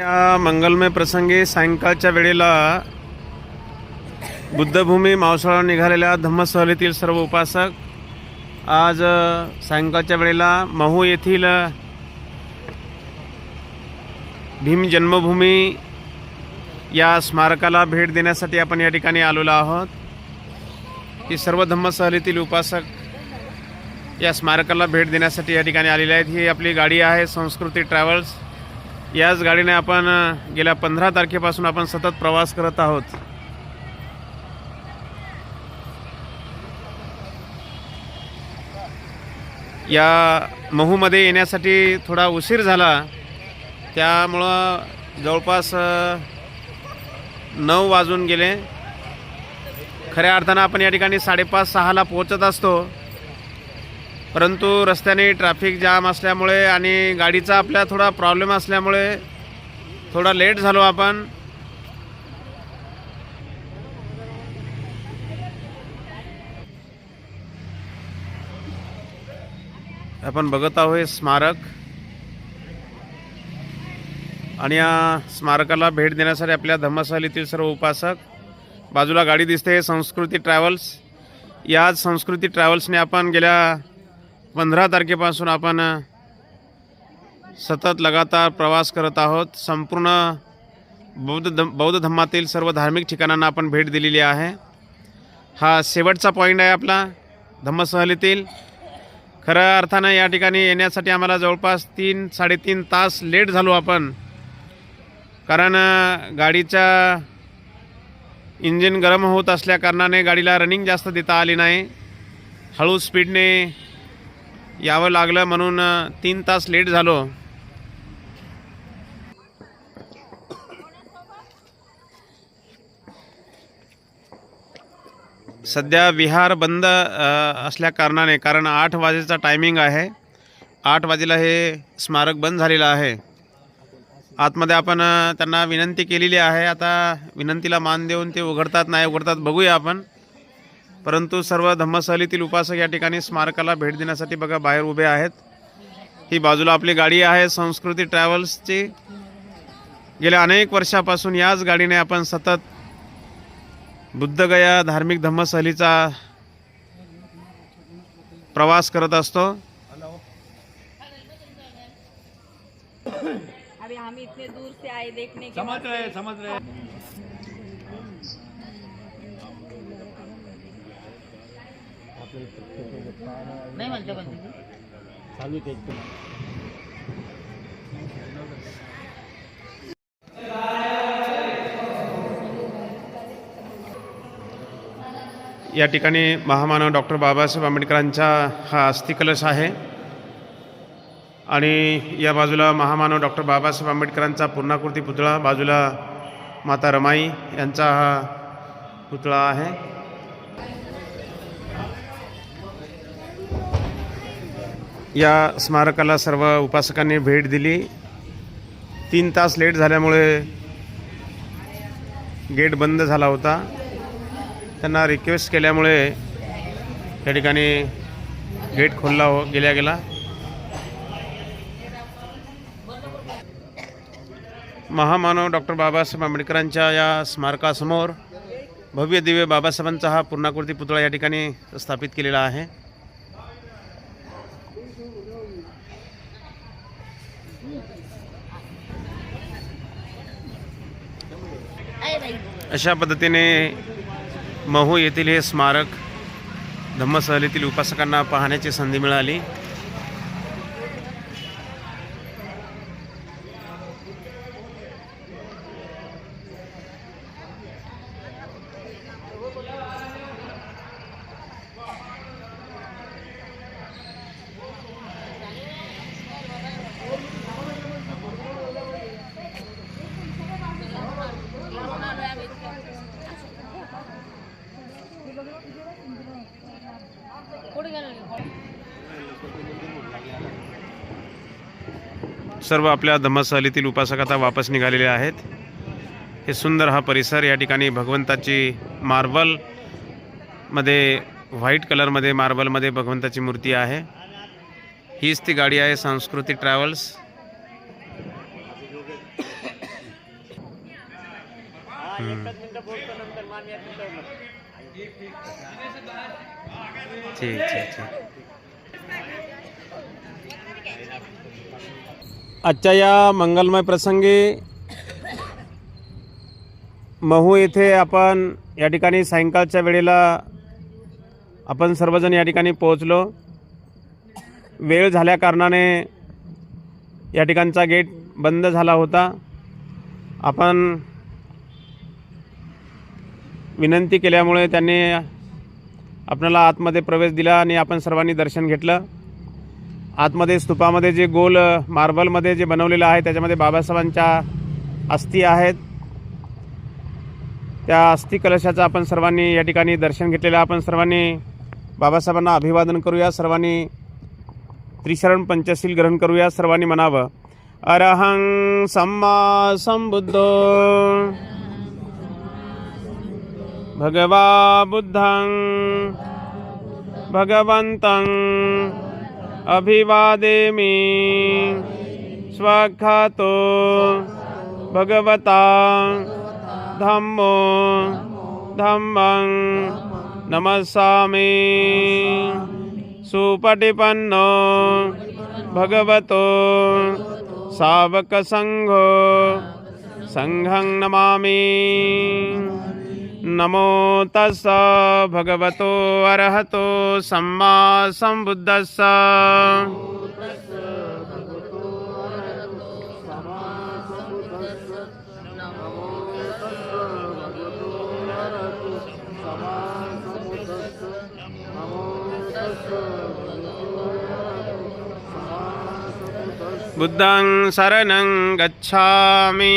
या मंगलमय प्रसंगी सायंकाळच्या वेळेला बुद्धभूमी मावसाळा निघालेल्या धम्मसहलीतील सर्व उपासक आज सायंकाळच्या वेळेला महू येथील भीम जन्मभूमी या स्मारकाला भेट देण्यासाठी आपण या ठिकाणी आलेलो आहोत. की सर्व धम्मसहलीतील उपासक या स्मारकाला भेट देण्यासाठी या ठिकाणी आलेले आहेत. ही आपली गाडी आहे संस्कृती ट्रॅव्हल्स. याच गाडीने आपण गेल्या पंधरा तारखेपासून आपण सतत प्रवास करत आहोत. या महूमध्ये येण्यासाठी थोडा उशीर झाला. त्यामुळं जवळपास नऊ वाजून गेले. खऱ्या अर्थानं आपण या ठिकाणी साडेपाच सहाला पोहोचत असतो. परंतु रस्त्याने ट्रॅफिक जाम असल्यामुळे आणि गाडीचा आपल्या थोडा प्रॉब्लेम असल्यामुळे थोडा लेट झालो आपण. आपण बघत आहोत हे स्मारक. आणि या स्मारकाला भेट देण्यासाठी आपल्या धम्मशालीतील सर्व उपासक बाजूला गाडी दिसते हे संस्कृती ट्रॅव्हल्स याच संस्कृती ट्रॅव्हल्सने आपण गेल्या पंधरा तारखेपासून आपण सतत लगातार प्रवास करत आहोत. संपूर्ण बौद्ध धम बौद्ध धम्मातील सर्व धार्मिक ठिकाणांना आपण भेट दिलेली आहे. हा शेवटचा पॉईंट आहे आपला धम्मसहलीतील. खऱ्या अर्थानं या ठिकाणी येण्यासाठी आम्हाला जवळपास तीन साडेतीन तास लेट झालो आपण. कारण गाडीचा गाडीच्या इंजिन गरम होत असल्याकारणाने गाडीला रनिंग जास्त देता आली नाही. हळू स्पीडने यावं लागलं म्हणून तीन तास लेट झालो. सध्या विहार बंद असल्या कारणाने कारण आठ वाजेचा टायमिंग आहे. आठ वाजेला हे स्मारक बंद झालेलं आहे. आतमध्ये आपण त्यांना विनंती केलेली आहे. आता विनंतीला मान देऊन ते उघडतात नाही उघडतात बघूया आपण. परंतु सर्व धम्मसहलीतील उपासक या ठिकाणी स्मारकाला भेट देण्यासाठी बघा बाहेर उभे आहेत. ही बाजूला आपली गाडी आहे संस्कृती ट्रॅव्हल्सची. गेल्या अनेक वर्षापासून याच गाडीने आपण सतत बुद्धगया धार्मिक धम्मसहलीचा प्रवास करत असतो. अभी हम इतने दूर से आए देखने के समझ रहे समझ रहे. नहीं म्हणते पण या ठिकाणी महामानव डॉक्टर बाबासाहेब आंबेडकरांचा हा अस्थिकलश आहे. आणि या बाजूला महामानव डॉक्टर बाबासाहेब आंबेडकरांचा पूर्णाकृती पुतळा बाजूला माता रमाई यांचा हा पुतळा आहे. या स्मारकाला सर्व उपासकांनी भेट दिली. तीन तास लेट झाल्यामुळे गेट बंद झाला होता. त्यांना रिक्वेस्ट केल्यामुळे या ठिकाणी गेट खोलला हो गेल्या गेला. महामानव डॉक्टर बाबासाहेब आंबेडकरांच्या या स्मारकासमोर भव्य दिव्य बाबासाहेबांचा हा पूर्णाकृती पुतळा या ठिकाणी स्थापित केलेला आहे. अशा पद्धतीने महू येथील हे स्मारक धम्मसहलीतील उपासकांना पाहण्याची संधी मिळाली. सर्व आपल्या धम्मसहलीतील उपासक आता वापस निघालेले आहेत. हे सुंदर हा परिसर या ठिकाणी भगवंताची मार्बलमध्ये व्हाईट कलरमध्ये मार्बलमध्ये भगवंताची मूर्ती आहे. हीच ती गाडी आहे संस्कृती ट्रॅव्हल्स. ठीक ठीक ठीक. आजच्या या मंगलमय प्रसंगी महू येथे आपण या ठिकाणी सायंकाळच्या वेळेला आपण सर्वजण या ठिकाणी पोहोचलो. वेळ झाल्याकारणाने या ठिकाणचा गेट बंद झाला होता. आपण विनंती केल्यामुळे त्यांनी आपल्याला आतमध्ये प्रवेश दिला आणि आपण सर्वांनी दर्शन घेतलं. आतमध्ये स्तूपामध्ये जे गोल मार्बलमध्ये जे बनवलेलं आहे त्याच्यामध्ये बाबासाहेबांच्या अस्थी आहेत. त्या अस्थि कलशाचं आपण सर्वांनी या ठिकाणी दर्शन घेतलेलं आपण सर्वांनी बाबासाहेबांना अभिवादन करूया. सर्वांनी त्रिशरण पंचशील ग्रहण करूया. सर्वांनी म्हणावं अरहं सम्मा संबुद्धो भगवा बुद्धं भगवंतं अभिवादेमि स्वखतो भगवता। धम्मो। धम्मं। नमस्सामि। सुपटिपन्नो। भगवतो। सावकसङ्घो। सङ्घं नमामि। नमो तस्स भगवतो अरहतो सम्मा संबुद्धस्स। बुद्धं शरणं गच्छामि।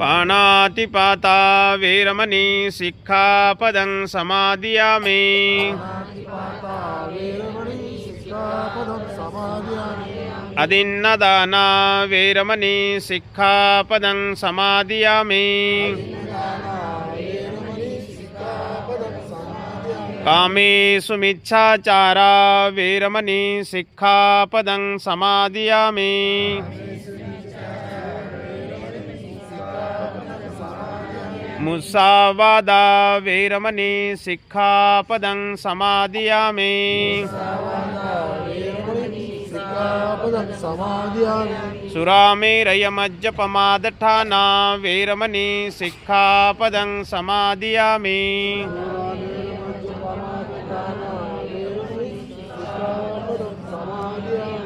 पाणातिपाता वीरमणि शिक्षापदं समादियामि अदिन्नदाना वीरमणि शिक्षापदं समादियामि कामेषु मिच्छाचारा वीरमणि शिक्षापदं समादियामि ముసావాదా వీరమణి సిక్ఖాపదం సమాదియామి సురామేరయమజ్జపమాదఠానా వీరమణి సిక్ఖాపదం సమాదియామి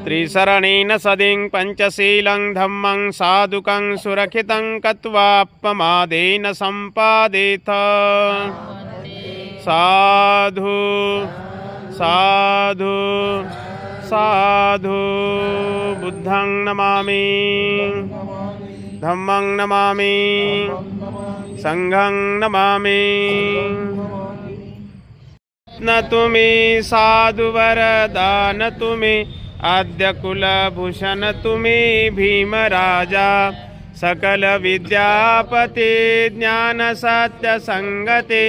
त्रिशरणेन सदिं पञ्चशीलं धम्मं साधुकं सुरक्षितं कत्वाप्पमादेन सम्पादेथ। साधु साधु साधु बुद्धं नमामि। धम्मं नमामि। सङ्घं नमामि। न तुम्ही साधुवरदान तुम्ही आद्य कुलभूषण तुम्ही भीमराजा सकल विद्यापती ज्ञान सत्य संगते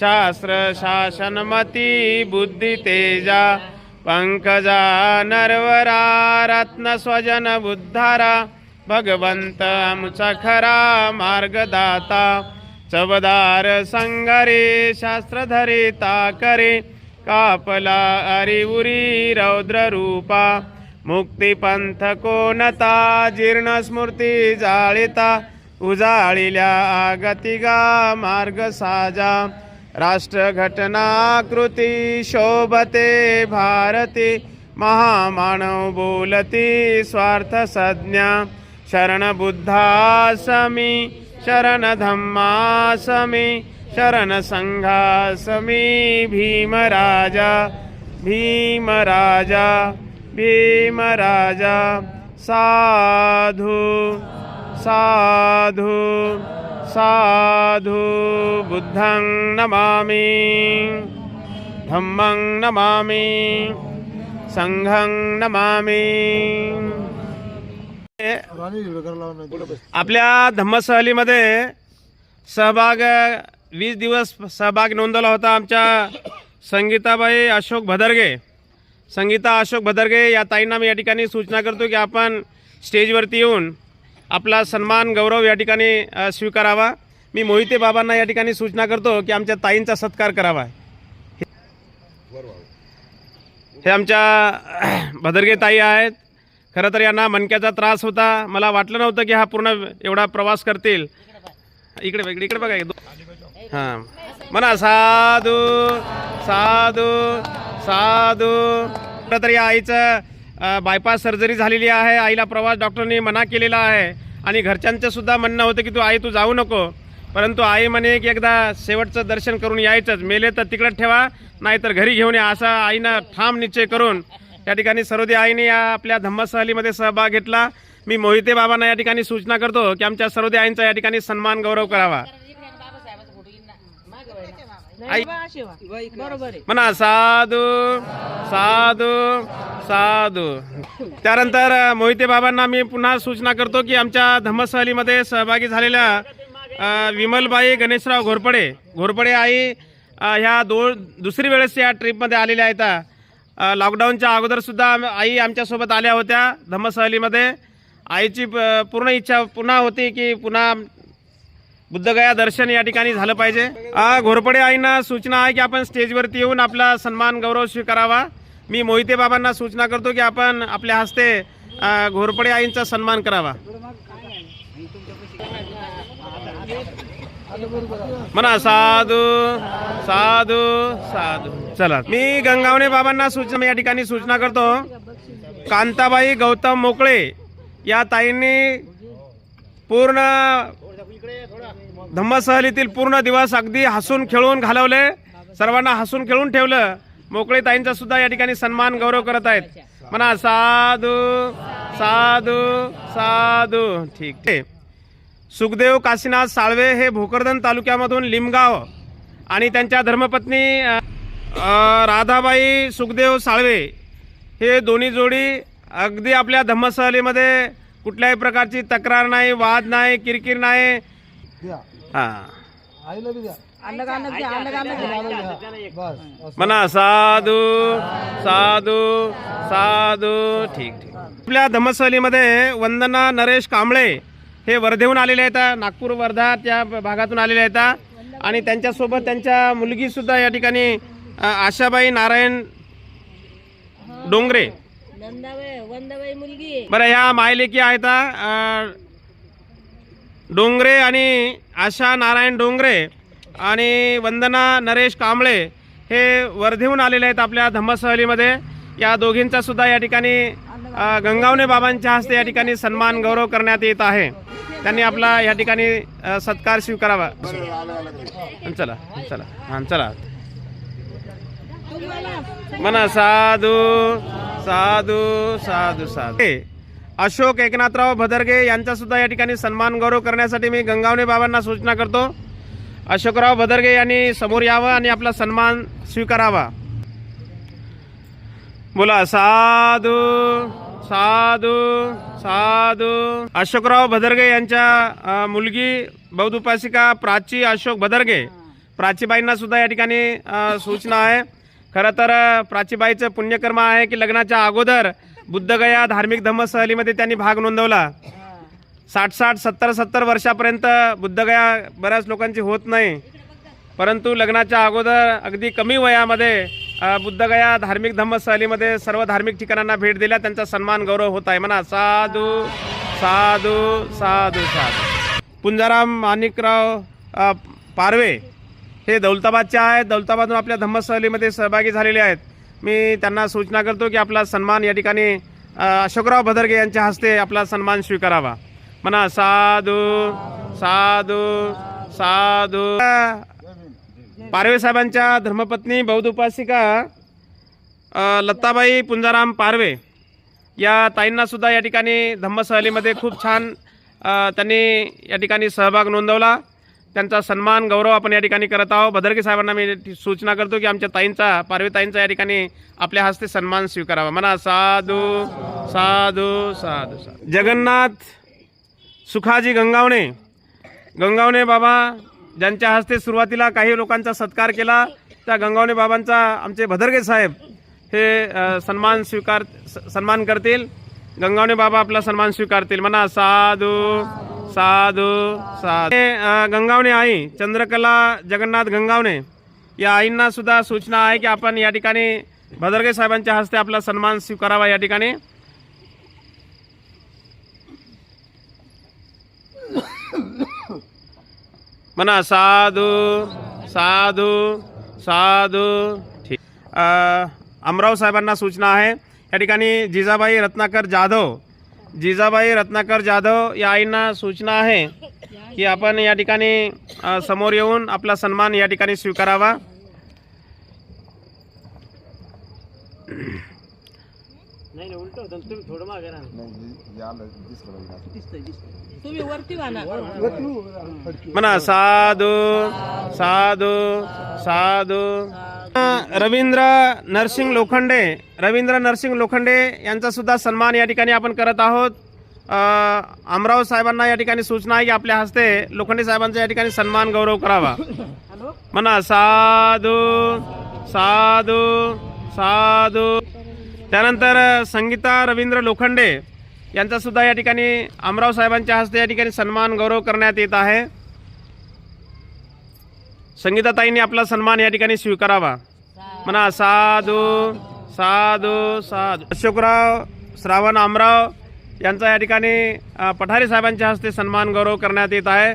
शास्त्र शासनमती बुद्धी तेजा पंकजा नरवरा रत्न स्वजन बुद्धारा भगवंत आमचा खरा मार्गदाता चवदार संगरे शास्त्रधरे ताकरे कापला अरिउरी रौद्र रूपा मुक्तिपंथ कोणता जीर्ण स्मृती जाळिता उजाळिल्या आगतिगा मार्ग साजा. राष्ट्रघटनाकृती शोभते भारती महामानव बोलती स्वार्थ संज्ञा शरण बुद्धासमी शरण धम्मासमी शरण संघासमी भीमराजा भीमराजा भीमराजा साधु साधु साधु बुद्धं नमामि धम्मं नमामि संघं नमामि। आपल्या धम्मसहलीमध्ये सहभाग वीस दिवस सहभाग नोंदवला होता आमच्या संगीताबाई अशोक भदरगे. संगीता अशोक भदरगे या ताईंना मी या ठिकाणी सूचना करतो की आपण स्टेजवरती येऊन आपला सन्मान गौरव या ठिकाणी स्वीकारावा. मी मोहिते बाबांना या ठिकाणी सूचना करतो की आमच्या ताईंचा सत्कार करावा. हे आमच्या भदरगे ताई आहेत. खरं तर यांना मणक्याचा त्रास होता. मला वाटलं नव्हतं की हा पूर्ण एवढा प्रवास करतील. इकडे इकडे बघा. हां. म्हणा साधू साधू साधू. खरं तरी आईचं बायपास सर्जरी झालेली आहे. आईला प्रवास डॉक्टरनी मना केलेला आहे. आणि घरच्यांचं सुद्धा म्हणणं होतं की तू आई तू जाऊ नको. परंतु आई म्हणे की एकदा शेवटचं दर्शन करून यायचंच. मेले तर तिकडं ठेवा नाहीतर घरी घेऊन या. असा आईनं ठाम निश्चय करून या ठिकाणी सर्वदी आईने या आपल्या धम्मसहलीमध्ये सहभाग घेतला. मी मोहिते बाबांना या ठिकाणी सूचना करतो की आमच्या सर्वदी आईंचा या ठिकाणी सन्मान गौरव करावा. आई बरोबर आहे. म्हणा साधू साधू साधू. त्यानंतर मोहिते बाबांना मी पुन्हा सूचना करतो की आमच्या धम्मसहलीमध्ये सहभागी झालेल्या विमलबाई गणेशराव घोरपडे घोरपडे आई ह्या दोन दुसरी वेळेस या ट्रिपमध्ये आलेल्या आहेत. लॉकडाऊनच्या अगोदरसुद्धा आई आमच्यासोबत आल्या होत्या धम्मसहलीमध्ये आईची प- पूर्ण इच्छा पुन्हा होती की पुन्हा बुद्धगया दर्शन या ठिकाणी झालं पाहिजे. घोरपडे आईंना सूचना आहे की आपण स्टेजवरती येऊन आपला सन्मान गौरव स्वीकारावा. मी मोहिते बाबांना सूचना करतो की आपण आपल्या हस्ते घोरपडे आईंचा सन्मान करावा. म्हणा साधू साधू साधू. चला मी गंगावणे बाबांना सूचना या ठिकाणी सूचना करतो. कांताबाई गौतम मोकळे या ताईंनी पूर्ण धम्मसहलीतील पूर्ण दिवस अगदी हसून खेळून घालवले. सर्वांना हसून खेळून ठेवलं. मोकळे ताईंचा सुद्धा या ठिकाणी सन्मान गौरव करत आहेत. म्हणा साधू साधू साधू. ठीक आहे. सुखदेव काशीनाथ साळवे हे भोकरदन तालुक्यामधून लिमगाव आणि त्यांच्या धर्मपत्नी राधाबाई सुखदेव साळवे हे दोन्ही जोडी अगदी आपल्या धम्मसहलीमध्ये कुठल्याही प्रकारची तक्रार नाही वाद नाही किरकिर नाही. हां. म्हणा साधू साधू साधू. ठीक ठीक. आपल्या धम्मसहलीमध्ये वंदना नरेश कांबळे हे वर्धेहून आलेले आहेत नागपूर वर्धा त्या भागातून आलेले आहेत. आणि त्यांच्यासोबत त्यांच्या मुलगी सुद्धा या ठिकाणी अ, आशाबाई नारायण डोंगरे. नंदाबाई वंदाबाई मुलगी. बरं ह्या मायलेकी आहेत अ, डोंगरे आणि आशा नारायण डोंगरे आणि वंदना नरेश कांबळे हे वर्धेहून आलेले आहेत आपल्या धम्मसहलीमध्ये. या दोघींचा सुद्धा या ठिकाणी गंगावणे बाबांच्या हस्ते या ठिकाणी सन्मान गौरव करण्यात येत आहे. त्यांनी आपला या ठिकाणी सत्कार स्वीकारावा. चला चला हां चला. म्हणा साधू साधू साधू साधू. अशोक एकनाथराव भदरगे यांचासुद्धा या ठिकाणी सन्मान गौरव करण्यासाठी मी गंगावणे बाबांना सूचना करतो. अशोकराव भदरगे यांनी समोर यावं आणि आपला सन्मान स्वीकारावा. बोला साधू साधू साधू. अशोकराव भदरगे यांच्या मुलगी बौद्ध उपासिका प्राची अशोक भदरगे. प्राचीबाईंना सुद्धा या ठिकाणी सूचना आहे. खरं तर प्राचीबाईचं पुण्यकर्म आहे की लग्नाच्या अगोदर बुद्धगया धार्मिक धम्मसहलीमध्ये त्यांनी भाग नोंदवला. साठ साठ सत्तर सत्तर वर्षापर्यंत बुद्धगया बऱ्याच लोकांची होत नाही. परंतु लग्नाच्या अगोदर अगदी कमी वयामध्ये बुद्धगया धार्मिक धम्मसहलीमध्ये सर्व धार्मिक ठिकाणांना भेट दिल्या. त्यांचा सन्मान गौरव होत आहे. म्हणा साधू साधू साधू साधू. पुंजाराम माणिकराव पारवे हे दौलताबादचे आहेत. दौलताबादहून आपल्या धम्म सहलीमध्ये सहभागी झालेले आहेत. मी त्यांना सूचना करतो की आपला सन्मान या ठिकाणी अशोकराव भदरगे यांच्या हस्ते आपला सन्मान स्वीकारावा. म्हणा साधू साधू साधू. पारवे साहेबांच्या धर्मपत्नी बौद्ध उपासिका लत्ताबाई पुंजाराम पारवे या ताईंना सुद्धा या ठिकाणी धम्म सहलीमध्ये खूप छान त्यांनी या ठिकाणी सहभाग नोंदवला. त्यांचा सन्मान गौरव आपण या ठिकाणी करत आहोत. भदरके साहेबांना मी सूचना करतो की आमच्या ताईंचा पारवीताईंचा या ठिकाणी आपल्या हस्ते सन्मान स्वीकारावा. म्हणा साधू साधू साधू साधू. जगन्नाथ सुखाजी गंगावणे. गंगावणे बाबा ज्यांच्या हस्ते सुरुवातीला काही लोकांचा सत्कार केला त्या गंगावणे बाबांचा आमचे भदरगे साहेब हे सन्मान स्वीकार स- सन्मान करतील. गंगावणे बाबा आपला सन्मान स्वीकारतील. म्हणा साधू साधू साधू। गंगावणे आई चंद्रकला जगन्नाथ गंगावणे या आईंना सुद्धा सूचना आहे की आपण या ठिकाणी भदरगे साहेबांच्या हस्ते आपला सन्मान स्वीकारावा या ठिकाणी. म्हणा साधू साधू साधू ठीक. अमराव साहेबांना सूचना आहे. या ठिकाणी जिजाबाई रत्नाकर जाधव जिजाबाई रत्नाकर जाधव या आईंना सूचना आहे की आपण या ठिकाणी समोर येऊन आपला सन्मान या ठिकाणी स्वीकारावा. तुम्ही वरती वाना म्हणा साधू साधू साधू. रवींद्र नरसिंग लोखंडे रवींद्र नरसिंग लोखंडे यांचा सुद्धा सन्मान या ठिकाणी आपण करत आहोत. अ, अमराव साहेबांना या ठिकाणी सूचना आहे की आपल्या हस्ते लोखंडे साहेबांचा या ठिकाणी सन्मान गौरव करावा. म्हणा साधू साधू साधू. त्यानंतर संगीता रवींद्र लोखंडे यांचासुद्धा या ठिकाणी अमराव साहेबांच्या हस्ते या ठिकाणी सन्मान गौरव करण्यात येत आहे. संगीताताईंनी आपला सन्मान या ठिकाणी स्वीकारावा. म्हणा साधू साधू साधू. अशोकराव श्रावण आमराव यांचा या ठिकाणी पठारी पठारे साहेबांच्या हस्ते सन्मान गौरव करण्यात येत आहे.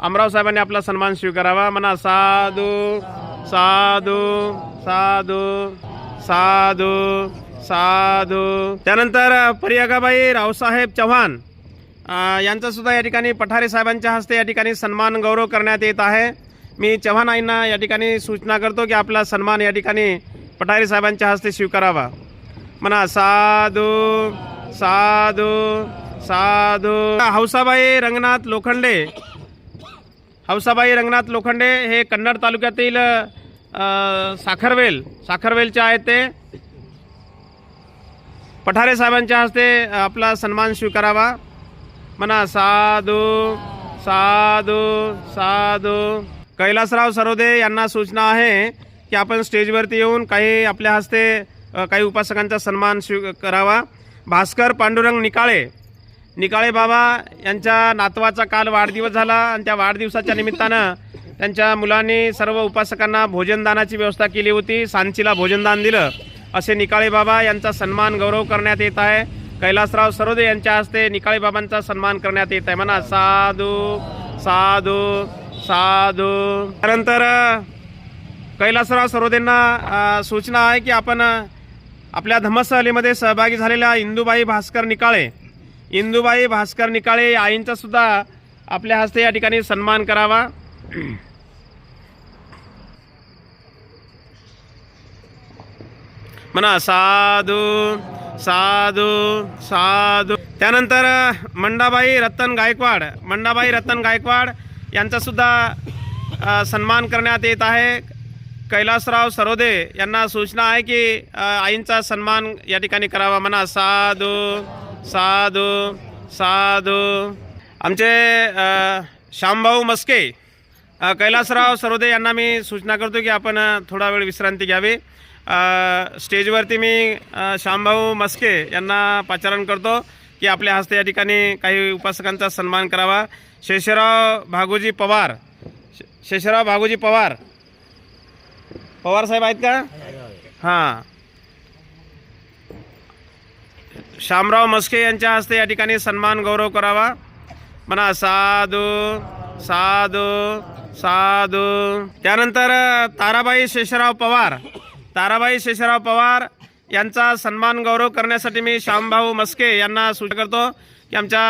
अमराव साहेबांनी आपला सन्मान स्वीकारावा. म्हणा साधू साधू साधू साधू. साधू. त्यानंतर पर्यागाबाई रावसाहेब चव्हाण. अ, यांचा सुद्धा या ठिकाणी पठारे साहेबांच्या हस्ते या ठिकाणी सन्मान गौरव करण्यात येत आहे. मी चव्हाण आईंना या ठिकाणी सूचना करतो की आपला सन्मान या ठिकाणी पठारे साहेबांच्या हस्ते स्वीकारावा. म्हणा साधू साधू साधू. हौसाबाई रंगनाथ लोखंडे. हौसाबाई रंगनाथ लोखंडे हे कन्नड तालुक्यातील साखरवेल साखरवेलचे आहेत ते. पठारे साहेबांच्या हस्ते आपला सन्मान स्वीकारावा. म्हणा साधू साधू साधू. कैलासराव सरोदे यांना सूचना आहे की आपण स्टेजवरती येऊन काही आपल्या हस्ते काही उपासकांचा सन्मान स्वी करावा. भास्कर पांडुरंग निकाळे. निकाळे बाबा यांच्या नातवाचा काल वाढदिवस झाला आणि त्या वाढदिवसाच्या निमित्तानं त्यांच्या मुलांनी सर्व उपासकांना भोजनदानाची व्यवस्था केली होती. सांचीला भोजनदान दिलं. असे निकाळे बाबा यांचा सन्मान गौरव करण्यात येत आहे. कैलासराव सरोदे यांच्या हस्ते निकाळे बाबांचा सन्मान करण्यात येत आहे. म्हणा साधू साधू साधू. त्यानंतर कैलासराव सरोदेंना सूचना आहे की आपण आपल्या धम्मसहलीमध्ये सहभागी झालेल्या इंदुबाई भास्कर निकाळे इंदुबाई भास्कर निकाळे आईंचा सुद्धा आपल्या हस्ते या ठिकाणी सन्मान करावा. म्हणा साधू साधू साधू. त्यानंतर मंडाबाई रतन गायकवाड मंडाबाई रतन गायकवाड यांचासुद्धा सन्मान करण्यात येत आहे. कैलासराव सरोदे यांना सूचना आहे की आईंचा सन्मान या ठिकाणी करावा. म्हणा साधू साधू साधू. आमचे श्यामभाऊ मस्के कैलासराव सरोदे यांना मी सूचना करतो की आपण थोडा वेळ विश्रांती घ्यावी. स्टेजवरती मी श्यामभाऊ मस्के यांना पाचारण करतो की आपल्या हस्ते या ठिकाणी काही उपासकांचा सन्मान करावा. शेषराव भागोजी पवार शेषराव भागोजी पवार. पवार साहेब आहेत का? हां. श्यामराव मस्के यांच्या हस्ते या ठिकाणी सन्मान गौरव करावा. म्हणा साधू साधू साधू. त्यानंतर ताराबाई शेषराव पवार. ताराबाई शेषराव पवार यांचा सन्मान गौरव करण्यासाठी मी श्यामभाऊ मस्के यांना सूचना करतो की आमच्या